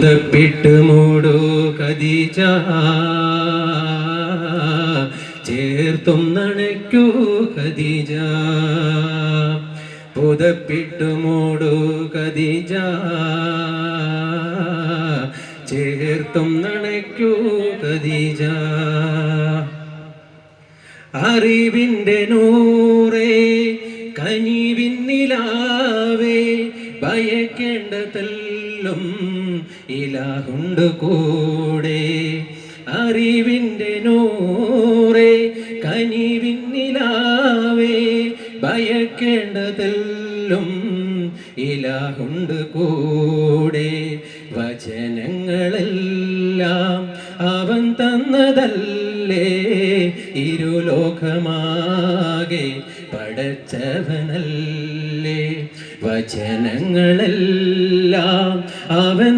പുതപ്പിട്ട് മൂടൂ കദീജ ചേർത്തും നനയ്ക്കൂ കദീജ പുതപ്പിട്ട് മൂടൂ കദീജ ചേർത്തും നനയ്ക്കൂ കദീജ അറിവിന്റെ നൂറേ കനിവിന്നിലാവേ ഭയക്കേണ്ടതെല്ലും. ഇലാഹുണ്ട് കൂടെ. അറിവിന്റെ നൂറേ കനിവിന്നിലാവേ. ഭയക്കേണ്ടതെല്ലും ഇലാഹുണ്ട് കൂടെ. വചനങ്ങളെല്ലാം അവൻ തന്നതല്ലേ. ഇരുലോകമാകെ പടച്ചവനല്ലേ. വചനങ്ങളെല്ലാം അവൻ